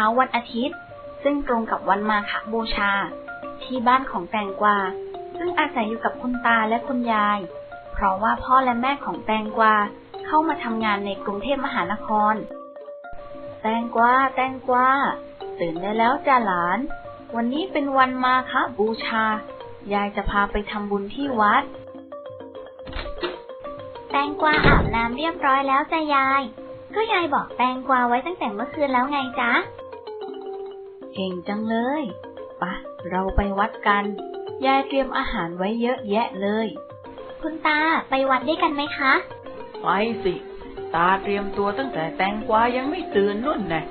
ช้าวันอาทิตย์ ซึ่งตรงกับวันมาฆบูชา ที่บ้านของแตงกวา ซึ่งอาศัยอยู่กับคุณตาและคุณยาย เพราะว่าพ่อและแม่ของแตงกวาเข้ามาทำงานในกรุงเทพมหานคร แตงกวาแตงกวาตื่นได้แล้วจ้าหลาน วันนี้เป็นวันมาฆบูชา ยายจะพาไปทำบุญที่วัด แตงกวาอาบน้ำเรียบร้อยแล้วจ้ะยาย ก็ยายบอกแตงกวาไว้ตั้งแต่เมื่อคืนแล้วไงจ๊ะ เก่งจังเลยปะเราไปวัดกัน ยายเตรียมอาหารไว้เยอะแยะเลย คุณตาไปวัดด้วยกันไหมคะ ไปสิ ตาเตรียมตัวตั้งแต่แตงกวายังไม่ตื่นนุ่นแน่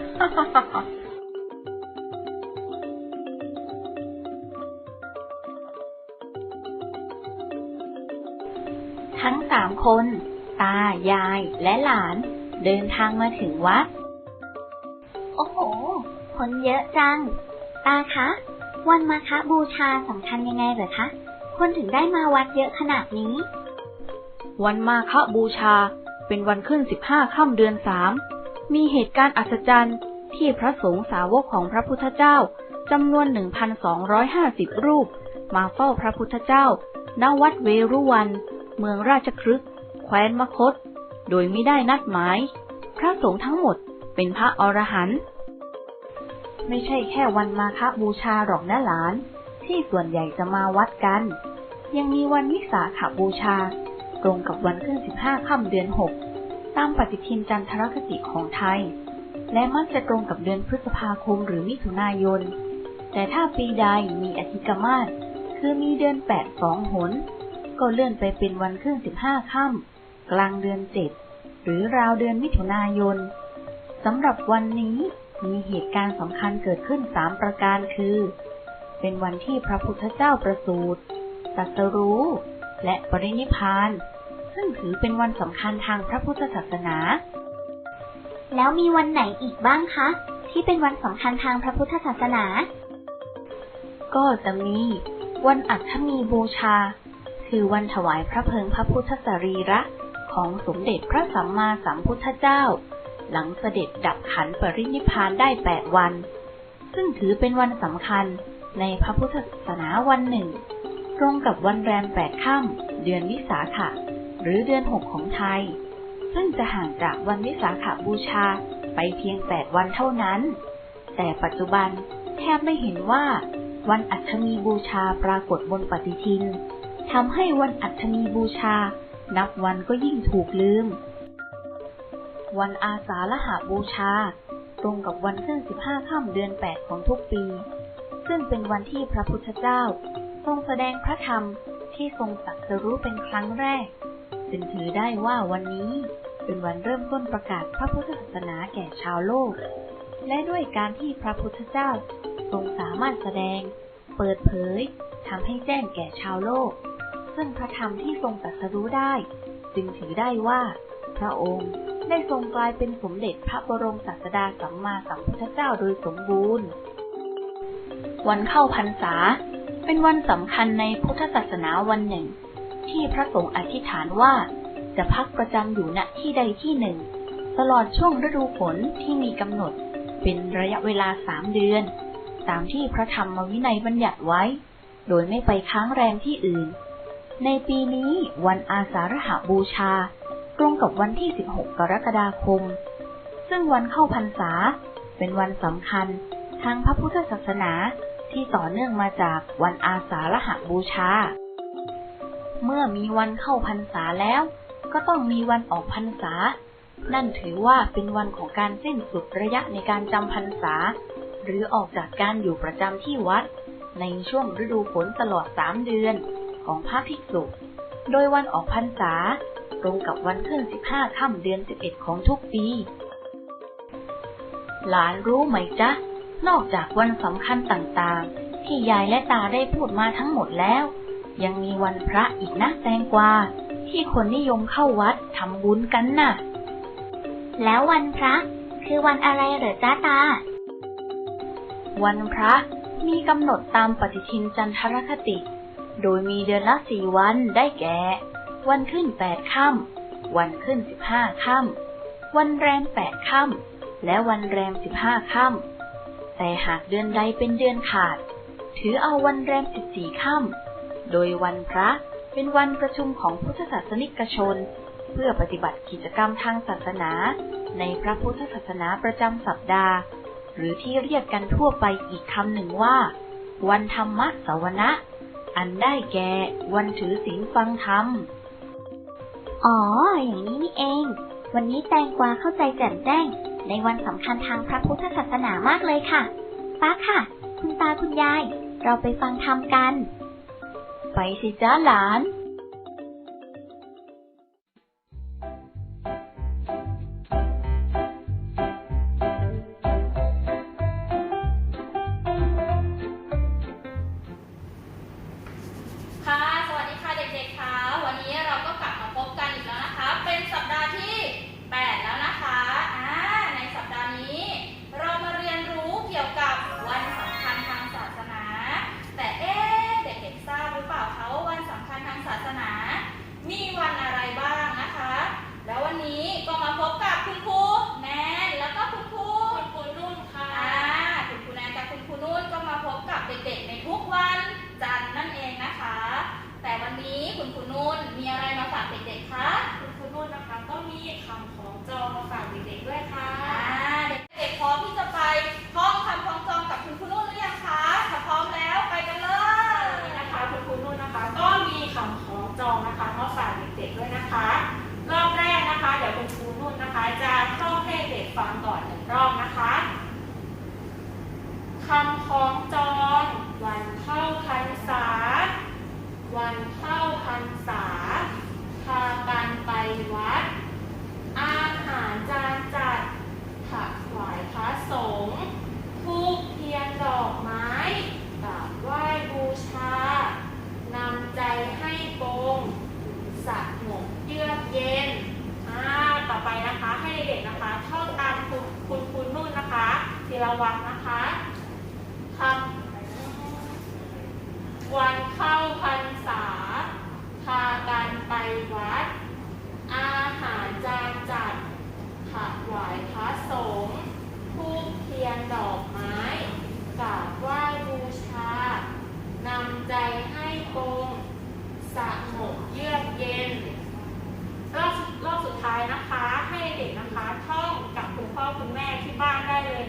ทั้งสามคน ตายายและหลาน เดินทางมาถึงวัดโอ้โห คนเยอะจัง ตาคะ วันมาฆบูชาสำคัญยังไงเหรอคะ คนถึงได้มาวัดเยอะขนาดนี้ วันมาฆบูชาเป็นวันขึ้นสิบห้าค่ำเดือนสาม มีเหตุการณ์อัศจรรย์ที่พระสงฆ์สาวกของพระพุทธเจ้าจำนวน 1,250 รูป มาเฝ้าพระพุทธเจ้า ณ วัดเวรุวัน เมืองราชครึกแคว้นมคต โดยไม่ได้นัดหมาย พระสงฆ์ทั้งหมดเป็นพระอรหันต์ ไม่ใช่แค่วันมาฆบูชาหรอกนะหลาน ที่ส่วนใหญ่จะมาวัดกัน ยังมีวันวิสาขบูชา ตรงกับวันขึ้น15ค่ำเดือน6ตามปฏิทินจันทรคติของไทย และมักจะตรงกับเดือนพฤษภาคมหรือมิถุนายน แต่ถ้าปีใดมีอธิกมาศคือมีเดือน8สองหน ก็เลื่อนไปเป็นวันขึ้น15ค่ำกลางเดือน7หรือราวเดือนมิถุนายนสำหรับวันนี้ มีเหตุการณ์สำคัญเกิดขึ้น3ประการคือ เป็นวันที่พระพุทธเจ้าประสูติตรัสรู้ และปรินิพพาน ซึ่งถือเป็นวันสำคัญทางพระพุทธศาสนา แล้วมีวันไหนอีกบ้างคะ ที่เป็นวันสำคัญทางพระพุทธศาสนา ก็จะมี วันอัฐมีบูชา คือวันถวายพระเพลิงพระพุทธสรีระของสมเด็จพระสัมมาสัมพุทธเจ้า หลังเสด็จดับขันปรินิพานได้แปดวัน ซึ่งถือเป็นวันสำคัญในพระพุทธศาสนาวันหนึ่ง ตรงกับวันแรมแปดค่ำเดือนวิสาขะ หรือเดือนหกของไทย ซึ่งจะห่างจากวันวิสาขบูชาไปเพียงแปดวันเท่านั้น แต่ปัจจุบันแทบไม่เห็นว่าวันอัฐมีบูชาปรากฏบนปฏิทินทำให้วันอัฐมีบูชา นับวันก็ยิ่งถูกลืม วันอาสาฬหาบูชา ตรงกับวันขึ้น 15 ค่ำเดือน 8 ของทุกปี ซึ่งเป็นวันที่พระพุทธเจ้า ทรงแสดงพระธรรมที่ทรงตรัสรู้เป็นครั้งแรก จึงถือได้ว่าวันนี้เป็นวันเริ่มต้นประกาศพระพุทธศาสนาแก่ชาวโลก และด้วยการที่พระพุทธเจ้าทรงสามารถแสดง เปิดเผยทำให้แจ้งแก่ชาวโลก ซึ่งพระธรรมที่ทรงตรัสรู้ได้ จึงถือได้ว่า พระองค์ ได้ทรงกลายเป็นสมเด็จพระบรมศาสดาสัมมาสัมพุทธเจ้าโดยสมบูรณ์ วันเข้าพรรษา เป็นวันสำคัญในพุทธศาสนาวันหนึ่ง ที่พระสงฆ์อธิษฐานว่าจะพักประจำอยู่ณที่ใดที่หนึ่ง ตลอดช่วงฤดูฝนที่มีกำหนด เป็นระยะเวลาสามเดือน ตามที่พระธรรมวินัยบัญญัติไว้ โดยไม่ไปค้างแรมที่อื่น ในปีนี้วันอาสาฬหบูชา ตรงกับวันที่ 16 กรกฎาคม ซึ่งวันเข้าพรรษา เป็นวันสำคัญทางพระพุทธศาสนาที่ต่อเนื่องมาจากวันอาสาฬหบูชา เมื่อมีวันเข้าพรรษาแล้ว ก็ต้องมีวันออกพรรษา นั่นถือว่าเป็นวันของการสิ้นสุดระยะในการจำพรรษา หรือออกจากการอยู่ประจำที่วัด ในช่วงฤดูฝนตลอดสามเดือนของพระภิกษุ โดยวันออกพรรษา ตรงกับวันขึ้น 15 ค่ำเดือน 11 ของทุกปี หลานรู้ไหมจ๊ะ นอกจากวันสำคัญต่างๆ ที่ยายและตาได้พูดมาทั้งหมดแล้ว ยังมีวันพระอีกนะแตงกวา ที่คนนิยมเข้าวัดทำบุญกันน่ะ แล้ววันพระ คือวันอะไรเหรอจ้าตา วันพระมีกำหนดตามปฏิทินจันทรคติ โดยมีเดือนละสี่วันได้แก่ วันขึ้นแปดค่ำวันขึ้นสิบห้าค่ำวันแรมแปดค่ำและวันแรมสิบห้าค่ำแต่หากเดือนใดเป็นเดือนขาด ถือเอาวันแรมสิบสี่ค่ำโดยวันพระเป็นวันประชุมของพุทธศาสนิกชน เพื่อปฏิบัติกิจกรรมทางศาสนา ในพระพุทธศาสนาประจำสัปดาห์ หรือที่เรียกกันทั่วไปอีกคำหนึ่งว่า วันธรรมะสวนะ อันได้แก่วันถือศีลฟังธรรม อ๋อ อย่างนี้นี่เอง วันนี้แตงกวาเข้าใจแจ่มแจ้ง ในวันสำคัญทางพระพุทธศาสนามากเลยค่ะ ป้าค่ะ คุณตาคุณยาย เราไปฟังธรรมกัน ไปสิจ้าหลาน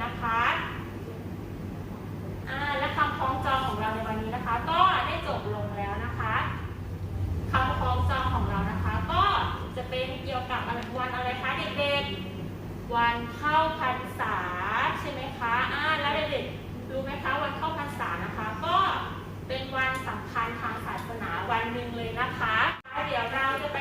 นะคะและคำคล้องจองของเราในวันนี้นะคะ ก็ได้จบลงแล้วนะคะคำคล้องจองของเรานะคะ ก็จะเป็นเกี่ยวกับวันอะไรคะเด็กๆ วันเข้าพรรษาใช่ไหมคะแล้วเด็กๆรู้ไหมคะวันเข้าพรรษานะคะ ก็เป็นวันสำคัญทางศาสนาวันหนึ่งเลยนะคะ เดี๋ยวเราจะไป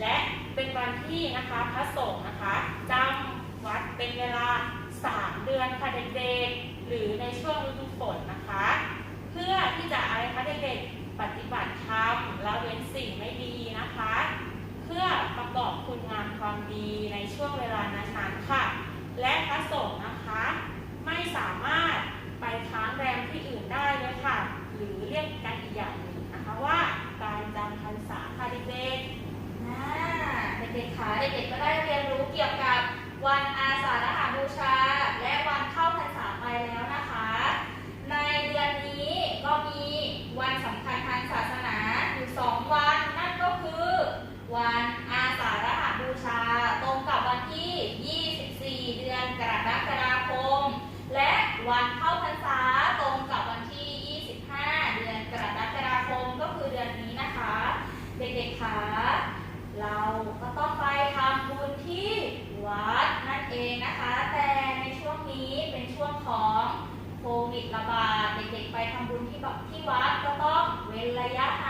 และเป็นวันที่นะคะพระสงฆ์นะคะจำวัดเป็นเวลา 3 เดือนค่ะเด็กๆหรือในช่วงฤดูฝนนะคะ เพื่อที่จะอะไรคะเด็กๆปฏิบัติธรรมละเว้นสิ่งไม่ดีนะคะ เพื่อประกอบคุณงามความดีในช่วงเวลานั้นๆค่ะ และพระสงฆ์นะคะ ไม่สามารถไปค้างแรมที่อื่นได้เลยค่ะ หรือเรียกกันอีกอย่างหนึ่งนะคะว่าการจำพรรษาค่ะเด็กๆ อ่าเด็กๆคะเด็กๆก็ได้เรียนรู้เกี่ยวกับวันอาสาฬหบูชา และวันเข้าพรรษาไปแล้วนะคะ ในเดือนนี้ก็มีวันสำคัญทางศาสนาอยู่สองวัน นั่นก็คือ วันอาสาฬหบูชา ตรงกับวันที่ 24 เดือนกรกฎาคม และวันเข้าพรรษาตรงกับวันที่ 25 เดือนกรกฎาคมก็คือเดือนนี้นะคะ เด็กๆคะเราก็ต้องไปทำบุญที่วัดนั่นเองนะคะ แต่ในช่วงนี้เป็น ช่วงของโควิดระบาดเด็กๆไปทำบุญที่ที่วัดก็ต้องเว้นระยะห่าง